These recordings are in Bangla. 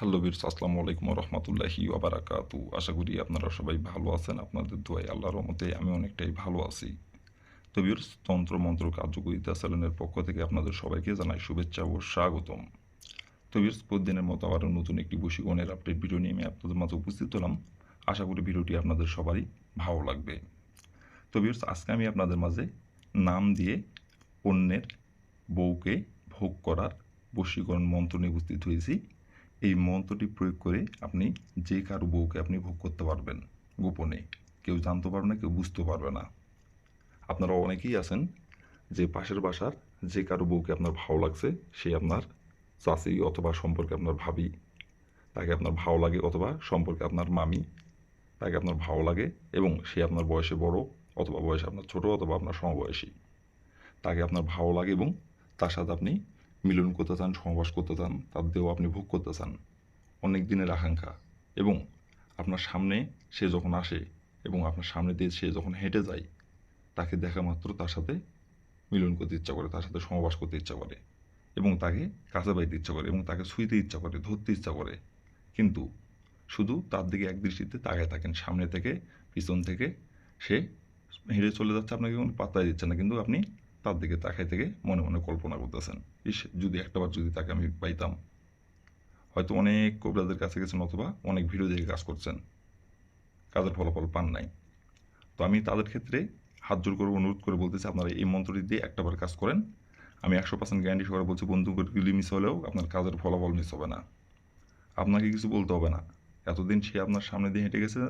হ্যালো বীর আসসালামু আলাইকুম রহমতুল্লাহি ওবারাকাতু আশা করি আপনারা সবাই ভালো আছেন, আপনাদের দোয়াই আল্লাহর রহমতে আমি অনেকটাই ভালো আছি। তো বীর তন্ত্র মন্ত্র কার্যকরিতা চ্যানেলের পক্ষ থেকে আপনাদের সবাইকে জানাই শুভেচ্ছা ও স্বাগতম। তো বীর প্রতিদিনের মতো আবারও নতুন একটি বশীকরণের আপডেট ভিডিও নিয়ে আমি আপনাদের মাঝে উপস্থিত হলাম। আশা করি ভিডিওটি আপনাদের সবারই ভালো লাগবে। তো বীর আজকে আমি আপনাদের মাঝে নাম দিয়ে অন্যের বউকে ভোগ করার বশীকরণ মন্ত্র নিয়ে উপস্থিত হয়েছি। এই মন্ত্রটি প্রয়োগ করে আপনি যে কারও বউকে আপনি ভোগ করতে পারবেন গোপনে, কেউ জানতে পারবে না, কেউ বুঝতে পারবে না। আপনারা অনেকেই আছেন যে পাশের বাসার যে কারও বউকে আপনার ভালো লাগছে, সে আপনার চাষি অথবা সম্পর্কে আপনার ভাবি, তাকে আপনার ভালো লাগে অথবা সম্পর্কে আপনার মামি, তাকে আপনার ভালো লাগে এবং সে আপনার বয়সে বড় অথবা বয়সে আপনার ছোট অথবা আপনার সমবয়সী, তাকে আপনার ভালো লাগে এবং তার সাথে আপনি মিলন করতে চান সহবাস করতে চান তার দেহ আপনি ভোগ করতে চান অনেক দিনের আকাঙ্ক্ষা। এবং আপনার সামনে সে যখন আসে এবং আপনার সামনে দিয়ে সে যখন হেঁটে যায়, তাকে দেখা মাত্র তার সাথে মিলন করতে ইচ্ছা করে, তার সাথে সহবাস করতে ইচ্ছা করে এবং তাকে কাছে বাইতে ইচ্ছা করে এবং তাকে ছুঁইতে ইচ্ছা করে, ধরতে ইচ্ছা করে। কিন্তু শুধু তার দিকে এক দৃষ্টিতে তাকায় থাকেন, সামনে থেকে, পিছন থেকে সে হেঁটে চলে যাচ্ছে, আপনাকে কোনো পাত্তাই দিচ্ছে না। কিন্তু আপনি তার দিকে তাকাই থেকে মনে মনে কল্পনা করতেছেন, ইস, যদি একটাবার যদি তাকে আমি পাইতাম, হয়তো অনেক কবিরাজের কাছে গেছেন অথবা অনেক ভিডিও দেখে কাজ করছেন, কাজের ফলাফল পান নাই। তো আমি তাদের ক্ষেত্রে হাত জোর করে অনুরোধ করে বলতেছি, আপনারা এই মন্ত্রটি দিয়ে একটাবার কাজ করেন। আমি একশো পার্সেন্ট গ্যারান্টি সহকারে বলছি, বন্ধু গুলি মিস হলেও আপনার কাজের ফলাফল মিস হবে না। আপনাকে কিছু বলতে হবে না। এতদিন সে আপনার সামনে দিয়ে হেঁটে গেছে,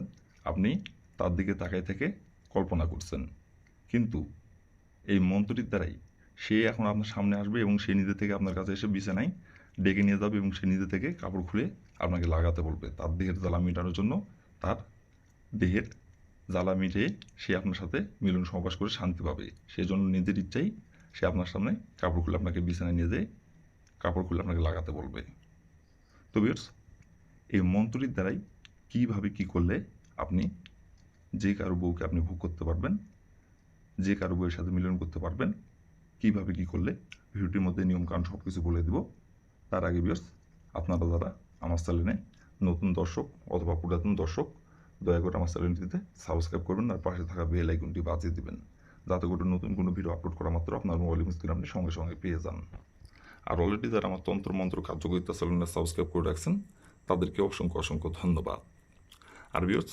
আপনি তার দিকে তাকাই থেকে কল্পনা করছেন। কিন্তু এই মন্ত্রটির দ্বারাই সে এখন আপনার সামনে আসবে এবং সে নিজে থেকে আপনার কাছে এসে বিছানায় ডেকে নিয়ে যাবে এবং সে নিজে থেকে কাপড় খুলে আপনাকে লাগাতে বলবে। তার দেহের জ্বালা মেটানোর জন্য তার দেহের জ্বালা মিটিয়ে সে আপনার সাথে মিলন সহবাস করে শান্তি পাবে। সেই জন্য নিজের ইচ্ছাই সে আপনার সামনে কাপড় খুলে আপনাকে বিছানায় নিয়ে যেয়ে কাপড় খুলে আপনাকে লাগাতে বলবে। তো বিয়ার্স এই মন্ত্রটির দ্বারাই কীভাবে কী করলে আপনি যে কারও বউকে আপনি ভোগ করতে পারবেন যে কারও বইয়ের সাথে মিলন করতে পারবেন। কীভাবে কী করলে? ভিডিওটির মধ্যে নিয়মকানুন সব কিছু বলে দেব। তার আগে বিয়ার্স আপনারা যারা আমার চ্যানেলে নতুন দর্শক অথবা পুরাতন দর্শক, দয়া করে আমার চ্যানেলটিতে সাবস্ক্রাইব করবেন আর পাশে থাকা বেল আইকনটি বাজিয়ে দেবেন। যাতে করে নতুন কোনো ভিডিও আপলোড করা মাত্র আপনার মোবাইল স্ক্রিন আপনি সঙ্গে সঙ্গে পেয়ে যান। আর অলরেডি যারা আমার তন্ত্র মন্ত্র কার্যকরিতা চ্যানেলে সাবস্ক্রাইব করে রাখছেন, তাদেরকে অসংখ্য অসংখ্য ধন্যবাদ। আর বিয়ার্স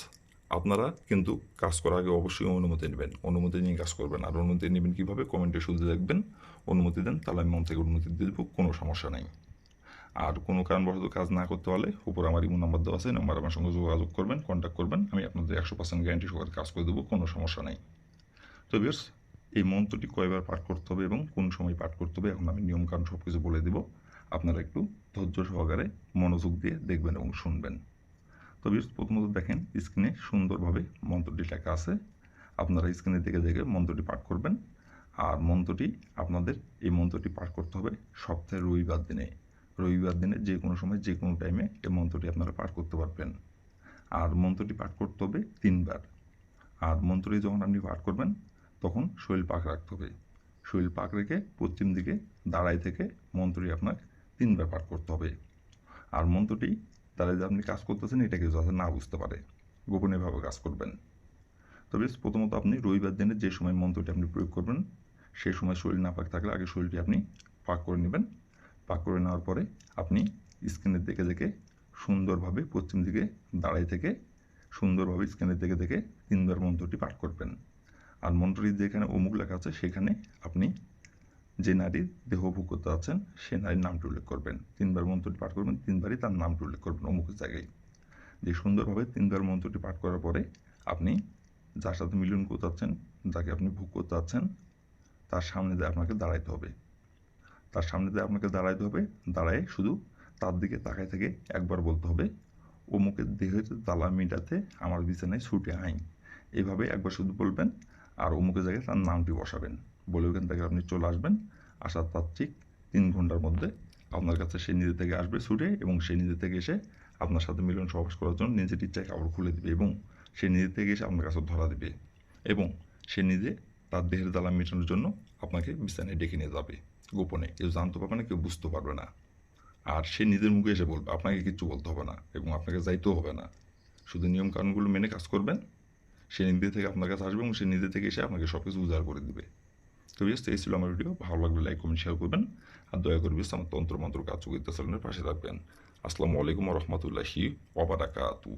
আপনারা কিন্তু কাজ করার আগে অবশ্যই অনুমতি নেবেন। অনুমতি নিয়ে কাজ করবেন। আর অনুমতি নেবেন কীভাবে? কমেন্টে শুধু দেখবেন। অনুমতি দেন, তাহলে আমি মন থেকে অনুমতি দিয়ে দেবো, কোনো সমস্যা নেই। আর কোনো কারণবশত কাজ না করতে পারলে উপর আমার ইমো নাম্বার দেওয়া আছে নাম্বার আমার সঙ্গে যোগাযোগ করবেন কন্ট্যাক্ট করবেন, আমি আপনাদের একশো পার্সেন্ট গ্যারান্টি সহকারে কাজ করে দেবো, কোনো সমস্যা নেই। তো বিয়ার্স এই মন্ত্রটি কয়বার পাঠ করতে হবে এবং কোন সময় পাঠ করতে হবে, এখন আমি নিয়মকানুন সব কিছু বলে দেবো। আপনারা একটু ধৈর্য সহকারে মনোযোগ দিয়ে দেখবেন এবং শুনবেন। তো প্রথমত দেখেন, স্ক্রিনে সুন্দরভাবে মন্ত্রটি লেখা আছে। আপনারা স্ক্রিনে দেখে দেখে মন্ত্রটি পাঠ করবেন। আর মন্ত্রটি আপনাদের এই মন্ত্রটি পাঠ করতে হবে সপ্তাহে রবিবার দিনে। রবিবার দিনে যে কোনো সময়, যে কোনো টাইমে এই মন্ত্রটি আপনারা পাঠ করতে পারবেন। আর মন্ত্রটি পাঠ করতে হবে তিনবার। আর মন্ত্রটি যখন আপনি পাঠ করবেন, তখন শরীর পাক রাখতে হবে। শরীর পাক রেখে পশ্চিম দিকে দাঁড়াই থেকে মন্ত্রটি আপনার তিনবার পাঠ করতে হবে। আর মন্ত্রটি তারা যে আপনি কাজ করতেছেন, এটা কেউ যাতে না বুঝতে পারে। গোপনীয়ভাবে কাজ করবেন। তবে প্রথমত আপনি রবিবার দিনে যে সময় মন্ত্রটি আপনি প্রয়োগ করবেন সেই সময় শরীর না পাক থাকলে আগে শরীরটি আপনি পাক করে নেবেন। পাক করে নেওয়ার পরে আপনি স্ক্রিনের দিকে দেখে সুন্দরভাবে পশ্চিম দিকে দাঁড়াই থেকে, সুন্দরভাবে স্ক্রিনের দিকে দেখে তিনবার মন্ত্রটি পাঠ করবেন। আর মন্ত্রটি যেখানে অমুক লেখা আছে, সেখানে আপনি যে নারীর দেহ ভোগ করতে আছেন, সে নারীর নামটি উল্লেখ করবেন। তিনবার মন্ত্রটি পাঠ করবেন, তিনবারই তার নামটি উল্লেখ করবেন অমুক জায়গায়। যে সুন্দরভাবে তিনবার মন্ত্রটি পাঠ করার পরে আপনি যার সাথে মিলন করতে চাচ্ছেন যাকে আপনি ভোগ করতে চাচ্ছেন তার সামনে দিয়ে আপনাকে দাঁড়াইতে হবে। তার সামনে দিয়ে আপনাকে দাঁড়াইতে হবে, দাঁড়ায় শুধু তার দিকে তাকায় থেকে একবার বলতে হবে, অমুকের দেহের জ্বালা মিটাতে আমার বিছানায় ছুটে আইন এভাবে একবার শুধু বলবেন আর অমুকের জায়গায় তার নামটি বসাবেন। বলে ওখান থেকে আপনি চলে আসবেন। আসার তার ঠিক তিন ঘণ্টার মধ্যে আপনার কাছে সে নিজে থেকে আসবে ছুটে এবং সে নিজে থেকে এসে আপনার সাথে মিলন সহবাস করার জন্য নিজের ইচ্ছায় কাপড় খুলে দেবে এবং সে নিজে থেকে এসে আপনার কাছে ধরা দেবে এবং সে নিজে তার দেহের জ্বালা মেটানোর জন্য আপনাকে বিছানায় ডেকে নিয়ে যাবে গোপনে। কেউ জানতে পারবে না, কেউ বুঝতে পারবে না। আর সে নিজের মুখে এসে বলবে, আপনাকে কিচ্ছু বলতে হবে না এবং আপনাকে যাইতেও হবে না। শুধু নিয়ম কানুনগুলো মেনে কাজ করবেন। সে নিজে থেকে আপনার কাছে আসবে এবং সে নিজে থেকে এসে আপনাকে সব কিছু উজাড় করে দেবে। তো বিয়াস এই ছিল আমার ভিডিও ভালো লাগলে লাইক কমেন্ট শেয়ার করবেন। আর দয়া করে বিয়াস আমার তন্ত্রমন্ত্র কাজ চুকিতে পাশে থাকবেন। আসসালামু আলাইকুম রহমতুল্লাহি ওবারাকাতু